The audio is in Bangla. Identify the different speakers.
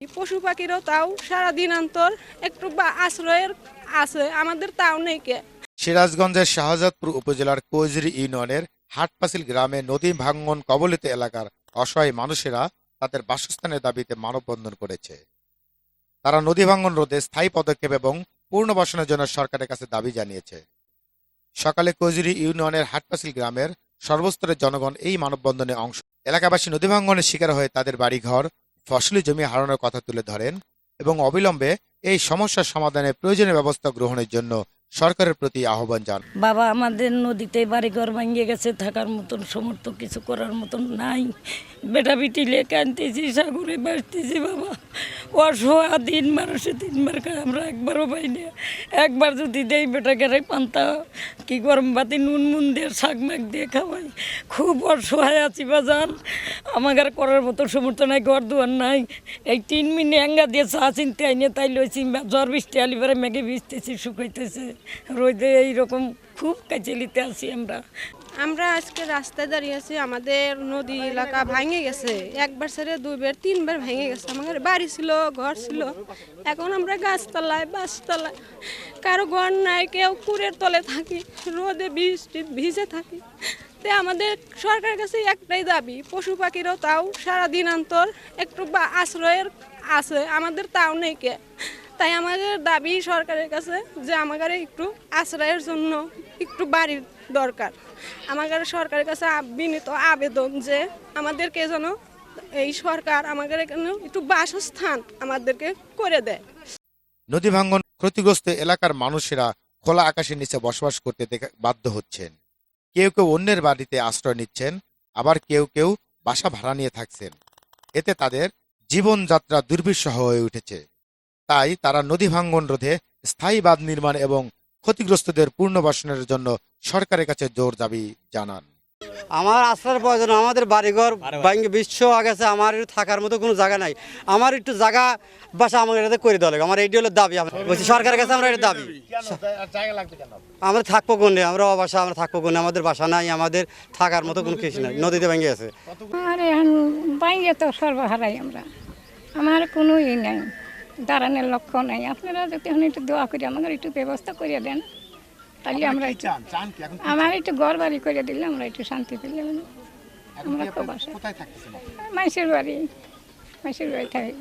Speaker 1: পশু পাখিরও তাও সারাদিন অন্তর একটু বা আশ্রয়ের আছে, আমাদের তাও নেই কে।
Speaker 2: সিরাজগঞ্জের শাহজাদপুর উপজেলার কৈজরি ইউনিয়নের হাটপাসিল গ্রামে নদী ভাঙ্গন কবলিত এলাকার অসহায় মানুষেরা তাদের বাসস্থানের দাবিতে মানববন্ধন করেছে। তারা নদী ভাঙ্গন রোধে স্থায়ী পদক্ষেপ এবং পুনর্বাসনের জন্য সরকারের কাছে দাবি জানিয়েছে। সকালে কৈজুরি ইউনিয়নের হাটপাসিল গ্রামের সর্বস্তরের জনগণ এই মানববন্ধনে অংশ এলাকাবাসী নদী ভাঙ্গনের শিকার হয়ে তাদের বাড়িঘর ফসলি জমি হারানোর কথা তুলে ধরেন এবং অবিলম্বে এই সমস্যার সমাধানে প্রয়োজনীয় ব্যবস্থা গ্রহণের জন্য সরকারের প্রতি আহ্বান জান
Speaker 3: বাবা, আমাদের নদীতে বাড়িঘর ভাঙিয়ে গেছে, থাকার মতন সমর্থ কিছু করার মতন নাই। বেটা বেটি লেখা আনতেছি, সাগরে বাসতেছি বাবা। অসহায় দিন মানুষে তিনবার খায়, আমরা একবারও পাই একবার যদি দেই বেটা গেলে পান্তা, কি গরম বাতি, নুন মুন দিয়ে, শাক মাক দিয়ে খাওয়াই। খুব অসহায় আছি বাজান। আমাকে করার মতো সমর্থ নাই, ঘর দুয়ার নাই। এই তিন মিনিট এঙ্গা দিয়ে চা চিনতে আইনে, তাই লইছি, জ্বর বৃষ্টি আলিবারে মেঘে ভিজতেছি, শুকাইতেছে। রোদে এইরকম খুব কাচেলিতে আছি আমরা।
Speaker 1: আমরা আজকে রাস্তায় দাঁড়িয়ে আছি, আমাদের নদী এলাকা ভেঙে গেছে। একবার ছেড়ে দুইবার, তিনবার ভেঙে গেছে। আমাদের বাড়ি ছিল, ঘর ছিল। এখন আমরা গাছতলায় বাসতলায় কারও ঘর নাই, কেউ কুড়ের তলে থাকি, রোদে বৃষ্টি ভিজে থাকি। তে আমাদের সরকারের কাছে একটাই দাবি, পশু পাখিরও তাও সারাদিন অন্তর একটু বা আশ্রয়ের আছে, আমাদের তাও নেই কে। তাই আমাদের দাবি সরকারের কাছে যে আমাদের একটু আশ্রয়ের জন্য একটু বাড়ির দরকার। আমাদের সরকারের কাছে বিনীত আবেদন যে আমাদেরকে যেন এই সরকার আমাদের এখানে একটু বাসস্থান আমাদেরকে করে দেয়।
Speaker 2: নদী ভাঙ্গন ক্ষতিগ্রস্ত এলাকার মানুষেরা খোলা আকাশের নিচে বসবাস করতে বাধ্য হচ্ছেন। কেউ কেউ অন্যের বাড়িতে আশ্রয় নিচ্ছেন, আবার কেউ কেউ বাসা ভাড়া নিয়ে থাকছেন। এতে তাদের জীবনযাত্রা দুর্বিষহ হয়ে উঠেছে। তাই তারা নদী ভাঙ্গন রোধে স্থায়ী বাঁধ নির্মাণ এবং ক্ষতিগ্রস্তদের পুনর্বাসনের জন্য সরকারের কাছে জোর দাবি জানান।
Speaker 4: আমার আশ্রয়ের প্রয়োজন আমাদের বাড়িঘর ভাঙ্গে বিশ্ব গেছে আমার একটু থাকার মতো কোনো জায়গা নাই। আমার একটু জায়গা বাসা আমাকে এটাতে করে দেওয়া লাগে। আমার এইটি হলো দাবি। আমার বলছি সরকারের কাছে আমরা এটা দাবি। আমরা থাকব কোনে আমরা অবাসা আমরা থাকব কোনে আমাদের বাসা নাই আমাদের থাকার মতো কোনো কিছু নাই। নদীতে ভেঙে
Speaker 5: এখন তো সর্বহারাই আমরা। আমার কোনো ই নাই। দাঁড়ানোর লক্ষ্য নাই। আপনারা যদি একটু দোয়া করি আমাদের একটু ব্যবস্থা করে দেন। তাহলে আমরা আমার একটু ঘর বাড়ি করে দিলে আমরা একটু শান্তি পেলে আমরা খুব মানুষের বাড়ি। মানুষের বাড়ি থাকি।